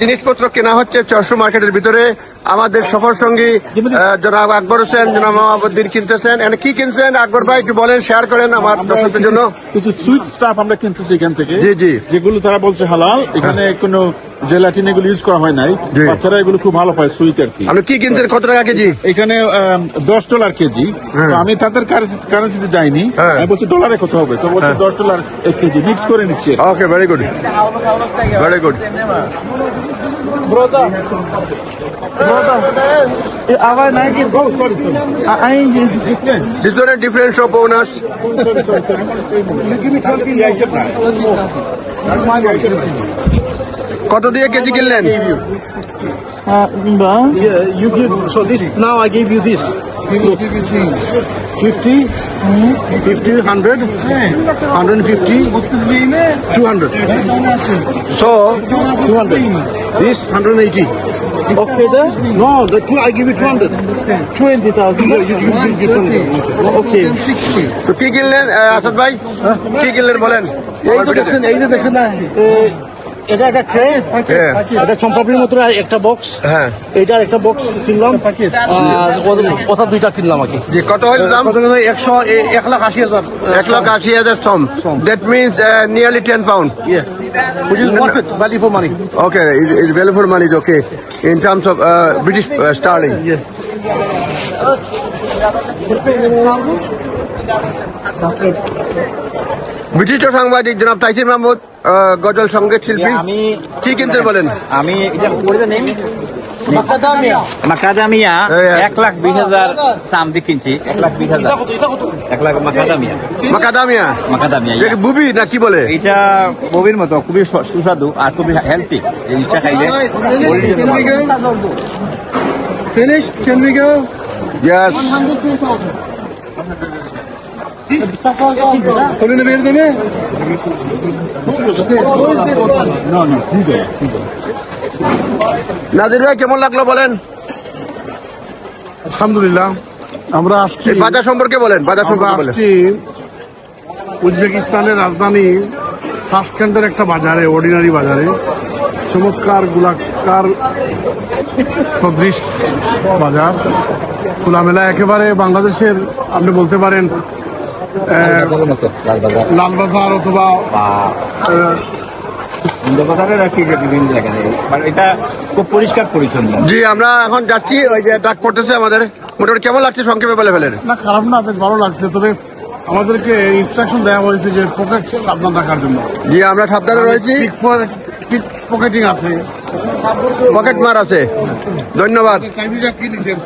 জিনিসপত্র কেনা হচ্ছে চরশু মার্কেটের ভিতরে। আমাদের সফর সঙ্গী জনাব আকবর হোসেন জনাব মহাবুদ্দিন কিনতেছেন এখানে কি কিনছেন? আকবর ভাই একটু বলেন শেয়ার করেন আমার দর্শকদের জন্য। কিছু সুইট স্টাফ আমরা কিনতেছি এখান থেকে। জি, জি। যেগুলো তারা বলছে হালাল এখানে কোনো জেলাটিন এগুলো ইউজ করা হয় নাই। বাচ্চারা এগুলো খুব ভালো পায় সুইট আর কি। আপনি কি কিনছেন? কত টাকা কেজি? এখানে দশ ডলার কেজি। হ্যাঁ। আমি তাদের কারেন্সিতে যাইনি। হ্যাঁ। আমি বলছি ডলারে কত হবে? তো বলছে দশ ডলার এক কেজি। মিক্স করে নিচ্ছে। Okay very good very good Oh, sorry, sorry. eigentlich. This one different shop owners কত দিয়ে কেজি কিনলেন Was? Yeah, you give, so this, now I gave you this. Look. 50, 50, 100, 150, 200. So 200. This, 180. Okay, da? No, the two, I give you 200. 20,000. You, you, you, you, you Okay. তো কি কিনলেন আসাদ ভাই? কি কিনলেন বলেন? এই তো দেখছেন এই যে দেখছেন না। এটা একটা ট্রে হ্যাঁ। এটা চম্পাপির মতো একটা বক্স হ্যাঁ। এইটার একটা বক্স কিনলাম। আর ওটা দুইটা কিনলাম আর কি কত হইল দাম? একশো এক লাখ আশি হাজার। এক লাখ আশি হাজার some that means nearly ten pound Yeah. Which is perfect value for money. Okay, it, it's value for money is okay in terms of uh, British uh, sterling. Yeah. বিশিষ্ট সাংবাদিক জনাব তাইসির মাহমুদ গজল সংগীত শিল্পী আমি কি কিনতে বলেন আমি এটা করে নেই. মাকাদামিয়া। এক লাখ বিশ হাজার সামদি কিনছি। এক লাখ বিশ হাজার। এক লাখ মাকাদামিয়া। মাকাদামিয়া। মাকাদামিয়া এটা বুবি না কি বলে? এইটা ববির মতো খুবই সুস্বাদু আর খুবই হেলথি জিনিসটা খাইলে শরীরের জন্য ভালো। Finished? Can we go? ইয়াস করে নেবে এর দেবে নাদির ভাই কেমন লাগল বলেন? আলহামদুলিল্লাহ আমরা আসছি। বাজার সম্পর্কে বলেন বাজার সম্পর্কে বলেন। আসছি উজবেকিস্তানের রাজধানী তাসকেন্টের একটা বাজারে অর্ডিনারি বাজারে। চমৎকার গোলাকার সদৃশ বাজার। খোলামেলা একেবারে বাংলাদেশের আপনি বলতে পারেন লালবাজার অথবা যে বিভিন্ন মানে এটা খুব পরিষ্কার পরিচ্ছন্ন। জি আমরা এখন যাচ্ছি ওই যে ডাক পড়তেছে আমাদের। মোটামুটি কেমন লাগছে সংক্ষেপে বলে ফেলেন? না খারাপ না বেশ ভালো লাগছে। তবে আমাদেরকে ইনস্ট্রাকশন দেওয়া হয়েছে যে পকেট সাবধান রাখার জন্য। জি আমরা সাবধানে রয়েছি। পকেটিং আছে। পকেট মার আছে। ধন্যবাদ। কি নিছেন?